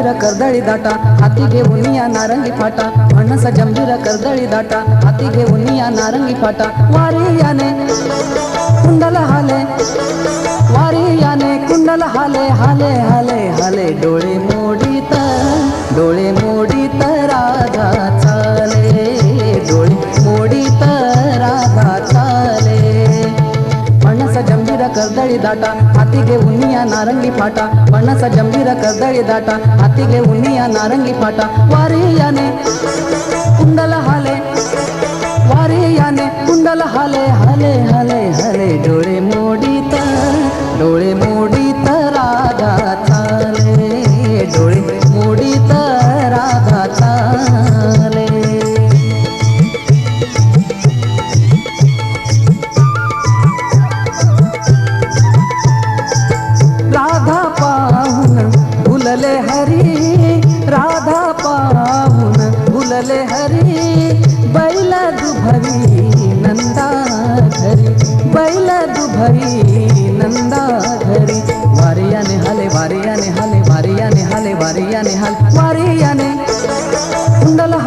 जंभीर कर्दळी data. हाती घेऊन या नारंगी फाटा. फणस जंभीर कर्दळी दाटा. हाती घेऊन या नारंगी फाटा. वारी याने कुंडल हाले. वारी याने कुंडल हाले. हाले हाले हाले डोळे कर्दळी दाटा हाती घेऊन या नारंगी फाटा. पणस जंभीर कर्दळी दाटा हाती घेऊन या नारंगी फाटा. वारी याने कुंडल हाले वारी याने कुंडल हाले हाले हाले.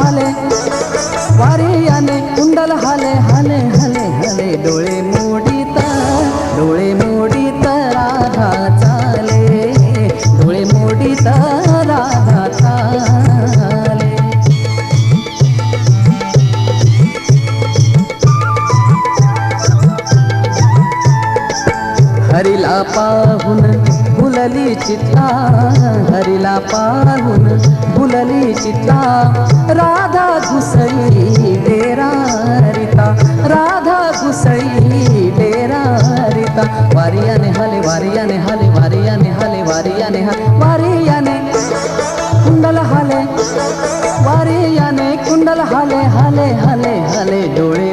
कुंडल हाले वारियाने कुंडल हाले वारियाने कुंडल हाले हाले हाले हाले डोळे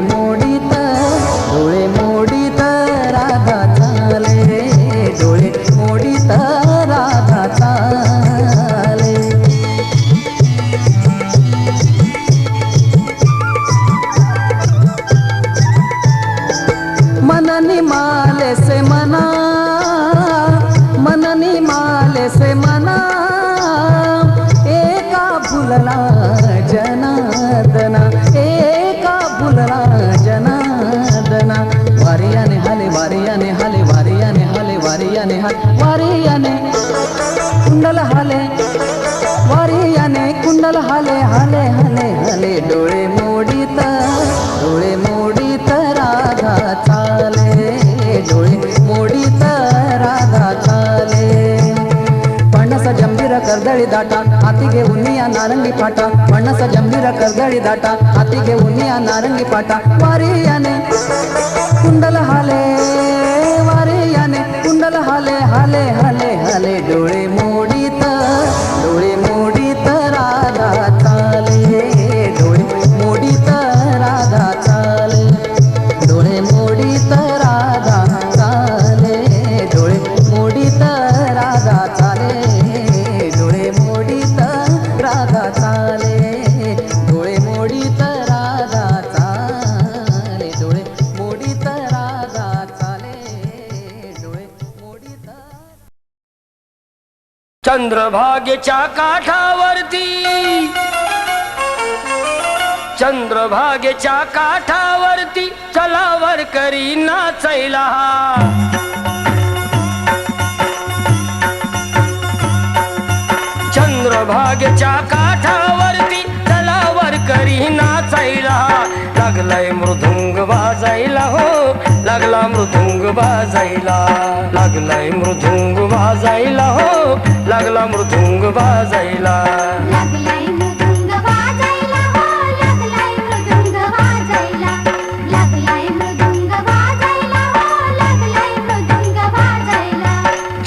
दाटा. हाती घेऊन या नारंगी फाटा पणस जंभीर कर्दळी दाटा. हाती घेऊन या नारंगी फाटा वारियाने कुंडल हाले वारियाने कुंडल हाले हाले हाले हाले डोळे चंद्रभागेच्या काठावरती. चंद्रभागेच्या काठावरती चलावर करी नाचैला चंद्रभागेच्या काठावरती चलावर करी नाचायला. लागलाय मृदुंग वाजायला हो लागला मृदुंग वाजायला. लागलाय मृदुंग वाजायला. लागला मृदुंग वाजायला.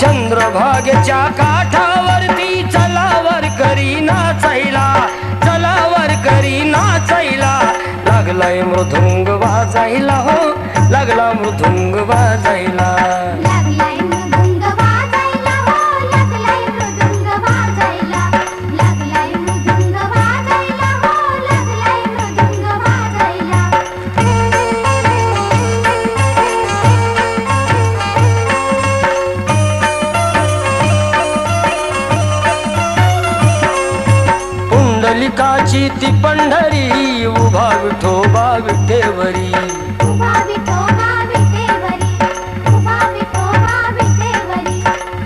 चंद्रभागेच्या काठावरती चलावर करी नाचायला चलावर करी नाचायला. लागलाय मृदुंग काची ती पंढरी उभा विठोबा विठेवरी.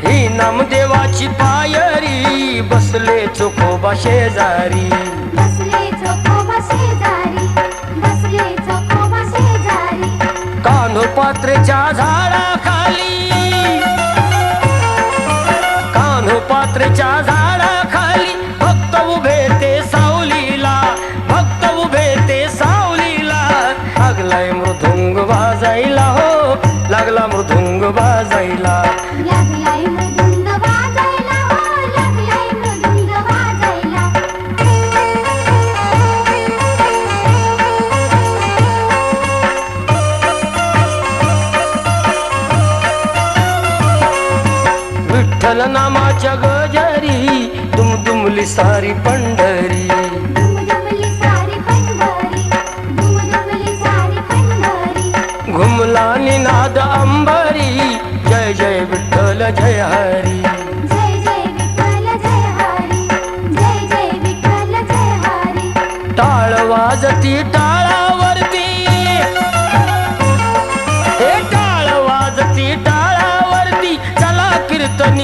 ही नामदेवाची पायरी बसले चोखोबा शेजारी. कानो पात्रेच्या झाडा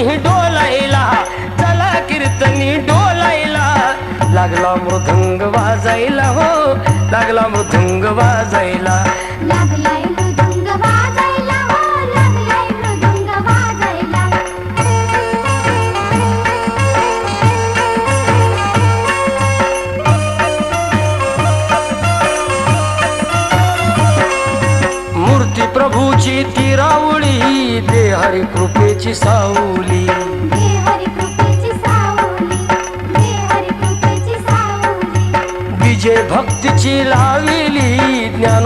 डोलायला. चला कीर्तनी डोलायला. लागला मृदंग वाजायला हो. लागला मृदंग वाज कृपेची साऊली विजय भक्तीची लाविली ज्ञान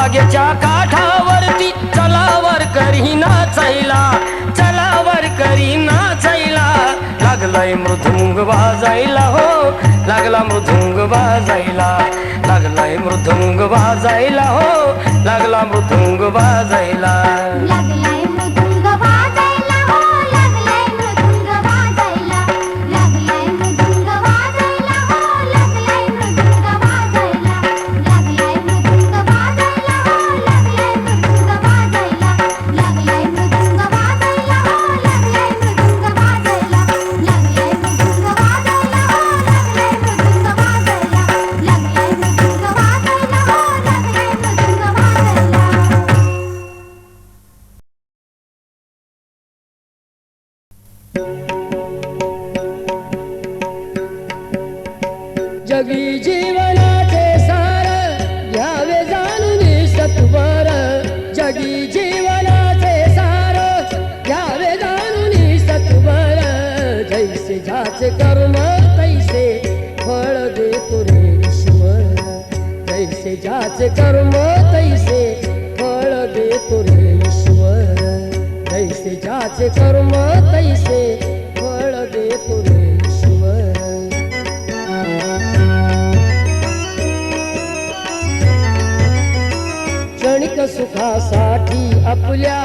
बागेच्या काठावरती चलावर करी नाचायला चलावर करी नाचायला लागलाय मृदुंग वाजायला हो लागला मृदुंग वाजायला. लागलाय मृदुंग वाजायला हो लागला मृदुंग वाजायला. सुखासाठी आपल्या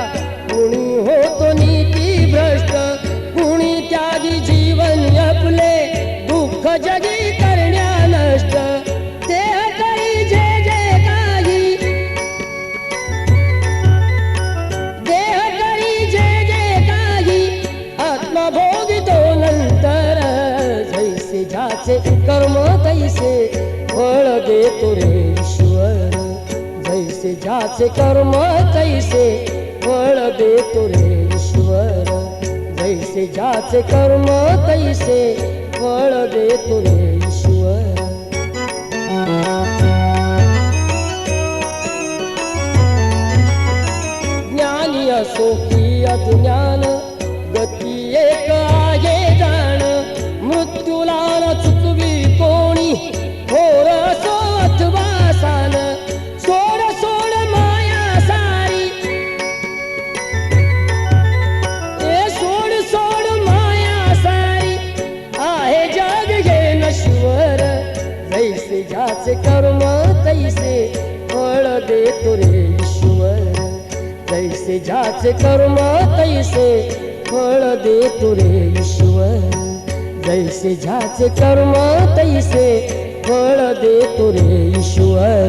जैसे कर्म तैसे फळ देतो रे ईश्वर जैसे ज्याचे कर्म तैसे फळ देतो रे ईश्वर. ज्ञानी असो की अज्ञान ज्याचे कर्म तैसे फळ देतो रे ईश्वर? जैसे ज्याचे कर्म तैसे फळ देतो रे ईश्वर?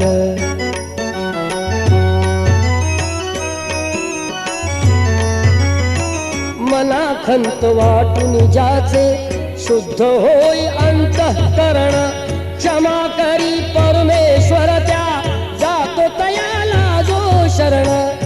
मना खंत वाटून ज्याचे शुद्ध होय अंतःकरण. क्षमा करी परमेश्वर त्या जातो तयाला जो शरण.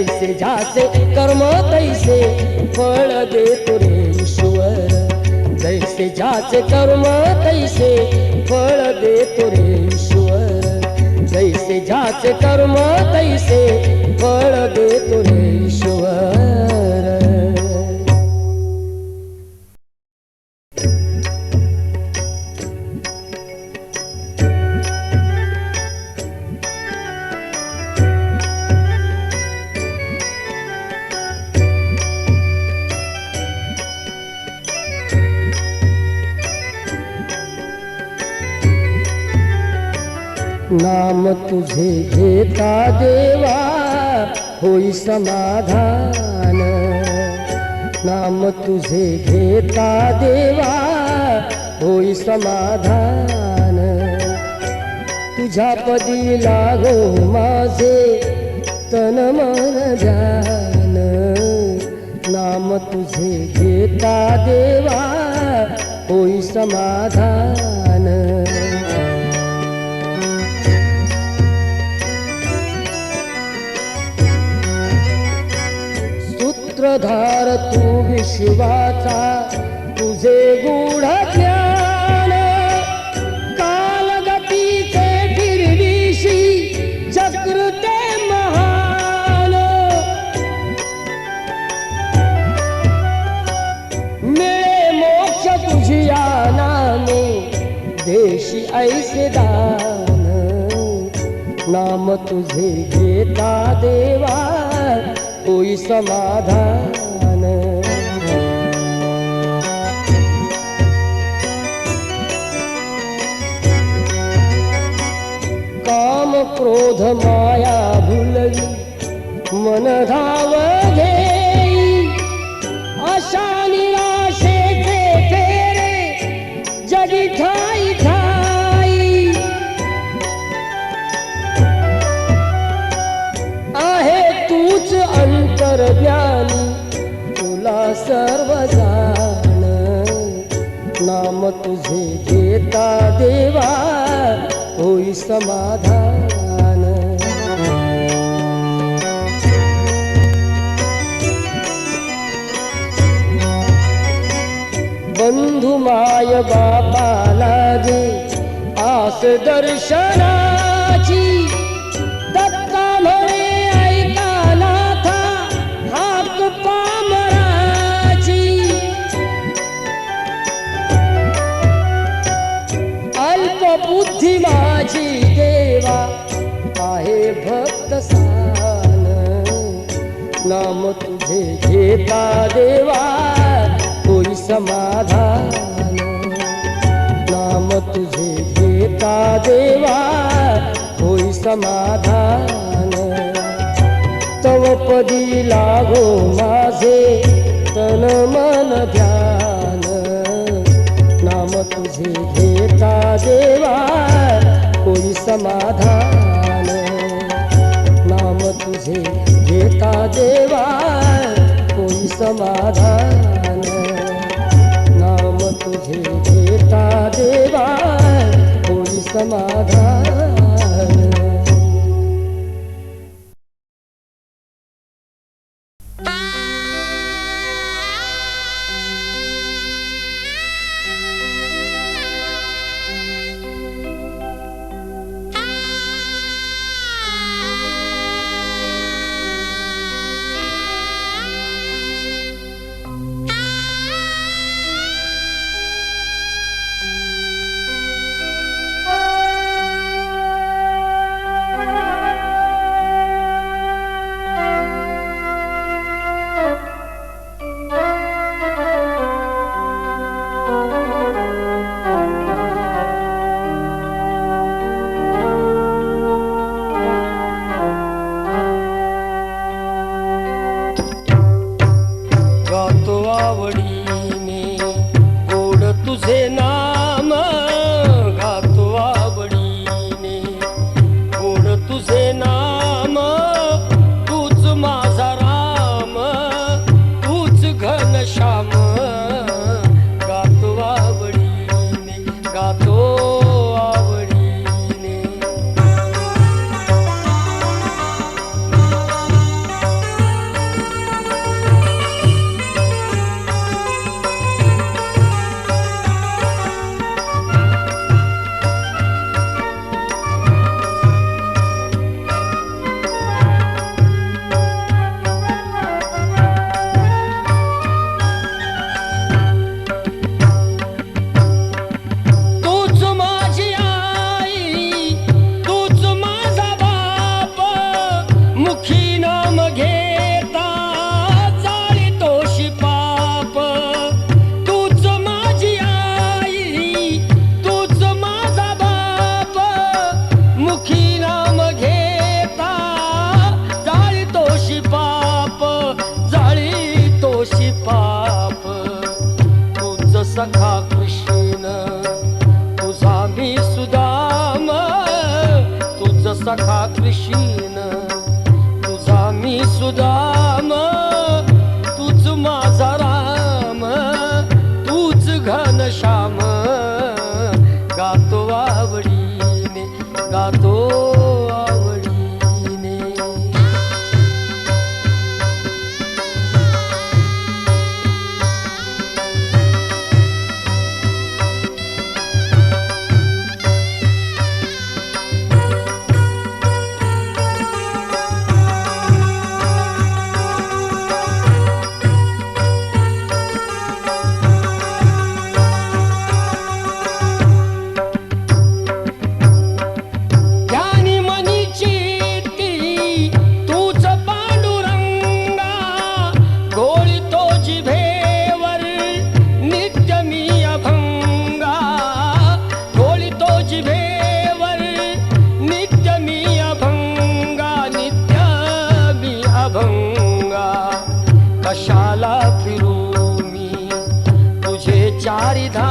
जैसे ज्याचे कर्म तैसे फळ देतो रे ईश्वर. जैसे ज्याचे कर्म तैसे फळ देतो रे ईश्वर. जैसे ज्याचे कर्म तैसे फळ देतो रे ईश्वर. नाम तुझे घेता देवा होई समाधान. नाम तुझे घेता देवा होई समाधान. तुझ्या पदी लागो माझे तन मन जान. नाम तुझे घेता देवा होई समाधान. सूत्रधार तू विश्वाचा तुझे गुढ ज्ञान. कालगतीचे फिरविशी जकृते महान. मिळे मोक्ष तुझी नामे देशी ऐसे दान. नाम तुझे घेता देवा. होई समाधान? माय बापाला लागे आस दर्शनाची दत्ता म्हणे ऐका नाथा हाक पामराची. अल्प बुद्धी माझी देवा आहे भक्त सान नाम तुझे घेता देवा कोई समा घेता देवा होई समाधान. तव पदी लागो माझे तन मन ध्यान. नाम तुझे घेता देवा होई समाधान. नाम तुझे घेता देवा होई समाधान. नाम तुझे घेता देवा સમાધાન. गोड तुझे 머리 다.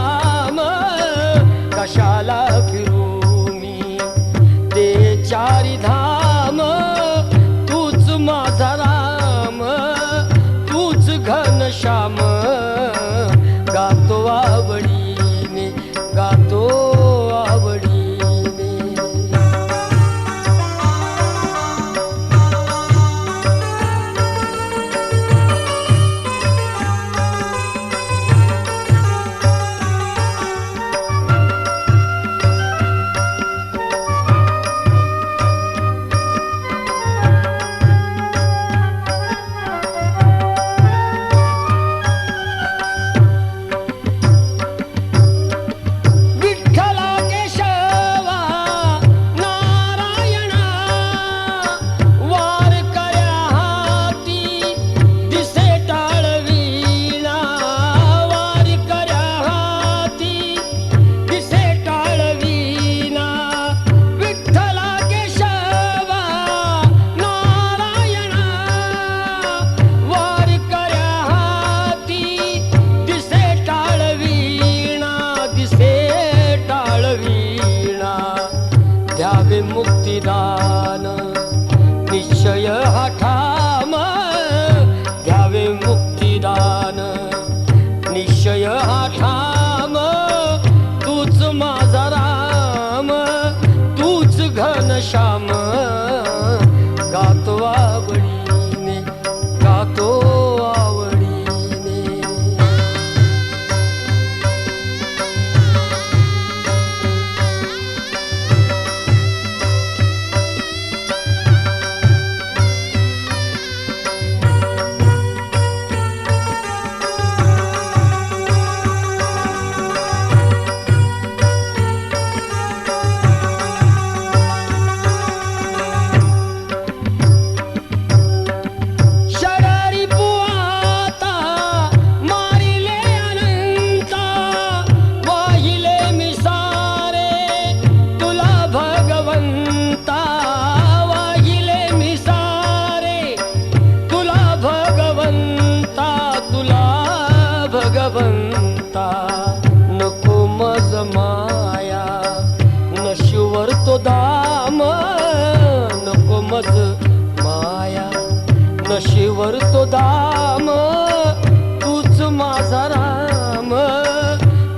राम तूच माझा राम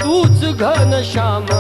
तूच घन श्याम.